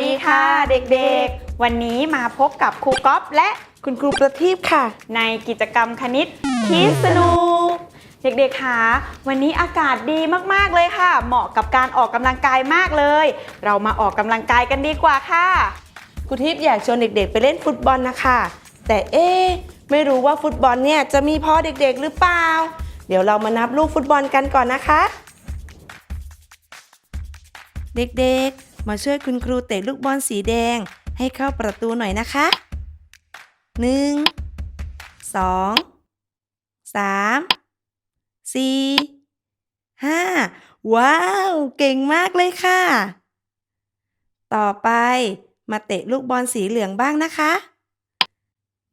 วัสดีค่ะเด็กๆ วันนี้มาพบกับครูก๊อฟและคุณครูประทีปค่ะ ในกิจกรรมคณิตคิดสนุก เด็กๆคะวันนี้อากาศดีมากๆเลยค่ะ เหมาะกับการออกกำลังกายมากเลย เรามาออกกำลังกายกันดีกว่าค่ะครูทิพย์อยากชวนเด็กๆ ไปเล่นฟุตบอลนะคะ แต่เอ๊ะไม่รู้ว่าฟุตบอลเนี่ยจะมีพอเด็กๆหรือเปล่า เดี๋ยวเรามานับลูกฟุตบอลกันก่อนนะคะ เด็กๆ มาช่วยคุณครูเตะลูกบอลสีแดงให้เข้าประตูหน่อยนะคะ 1 2 3 4 5 ว้าว เก่งมากเลยค่ะ ต่อไปมาเตะลูกบอลสีเหลืองบ้างนะคะ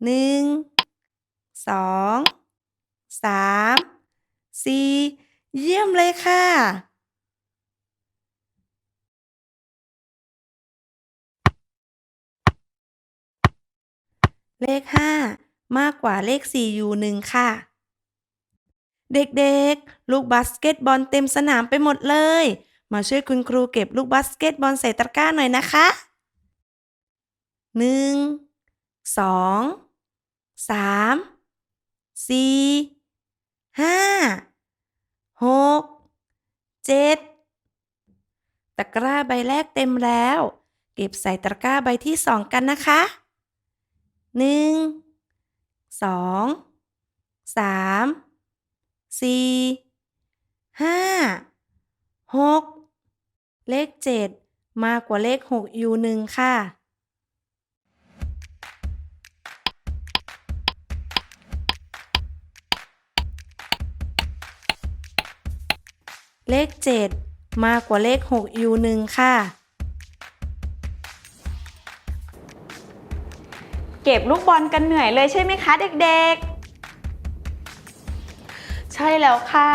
หนึ่งสองสามสี่เยี่ยมเลยค่ะ เลขห้ามากกว่าเลขสี่อยู่หนึ่งค่ะ เด็กๆ ลูกบาสเกตบอลเต็มสนามไปหมดเลย มาช่วยคุณครูเก็บลูกบาสเกตบอลใส่ตะกร้าหน่อยนะคะหนึ่งสองสามสี่ห้าหกเจ็ดตะกร้าใบแรกเต็มแล้ว เก็บใส่ตะกร้าใบที่สองกันนะคะ หนึ่งสองสามสี่ห้าหกเลขเจ็ดมากกว่าเลขหกอยู่หนึ่งค่ะ เลขเจ็ดมากกว่าเลขหกอยู่หนึ่งค่ะ เก็บลูกบอลกันเหนื่อยเลยใช่ไหมคะเด็กใช่แล้วค่ะ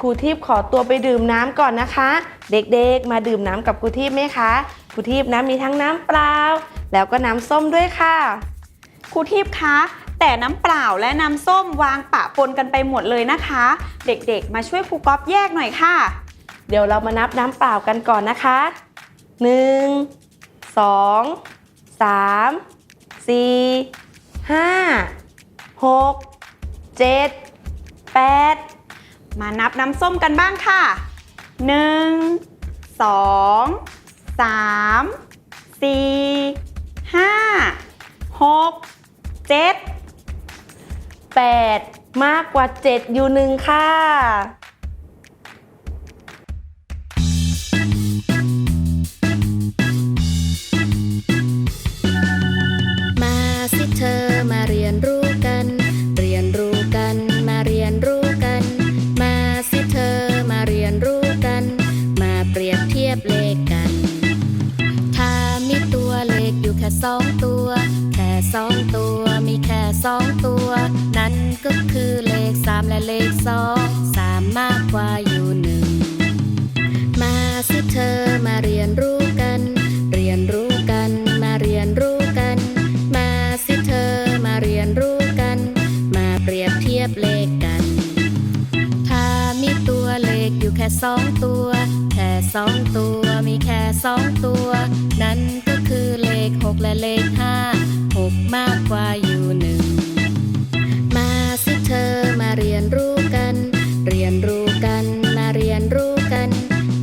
ครูทิพย์ขอตัวไปดื่มน้ำก่อนนะคะ เด็กๆ มาดื่มน้ำกับครูทิพย์ไหมคะครูทิพย์นะมีทั้งน้ำเปล่า แล้วก็น้ำส้มด้วยค่ะๆครูทิพย์คะแต่น้ำเปล่าและน้ำส้มวางปะปนกันไปหมดเลยนะคะ เด็กๆ มาช่วยครูก๊อฟแยกหน่อยค่ะ เดี๋ยวเรามานับน้ำเปล่ากันก่อนนะคะ 1 2 3 4 5 6 7 8มานับน้ำส้มกันบ้างค่ะ1 2 3 4 5 6 7 8มากกว่า7อยู่หนึ่งค่ะ ตัวมีแค่สองตัว นั่นก็คือเลขสามและเลขสองสามมากกว่า สองตัว แค่สองตัวมีแค่สองตัว นั่นก็คือเลขหกและเลขห้าหกมากกว่าอยู่หนึ่ง มาสิเธอมาเรียนรู้กัน เรียนรู้กันมาเรียนรู้กัน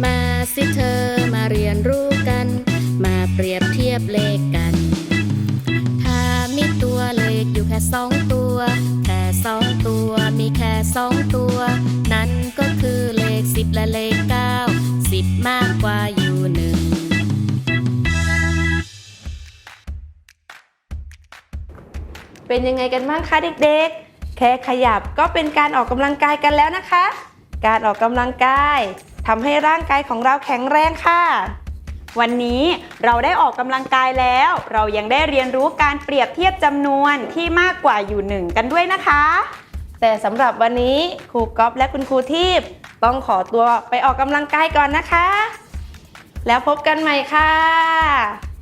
มาสิเธอมาเรียนรู้กัน มาเปรียบเทียบเลขกัน ถ้ามีตัวเลขอยู่แค่สองตัว และเลขเก้าสิบมากกว่าอยู่หนึ่งเป็นยังไงกันบ้างคะเด็กๆ แค่ขยับก็เป็นการออกกำลังกายกันแล้วนะคะ การออกกำลังกายทำให้ร่างกายของเราแข็งแรงค่ะ วันนี้เราได้ออกกำลังกายแล้ว เรายังได้เรียนรู้การเปรียบเทียบจำนวนที่มากกว่าอยู่หนึ่งกันด้วยนะคะ แต่สำหรับวันนี้ครูก๊อฟและคุณครูทีพ ต้องขอตัวไปออกกำลังกายก่อนนะคะ แล้วพบกันใหม่ค่ะ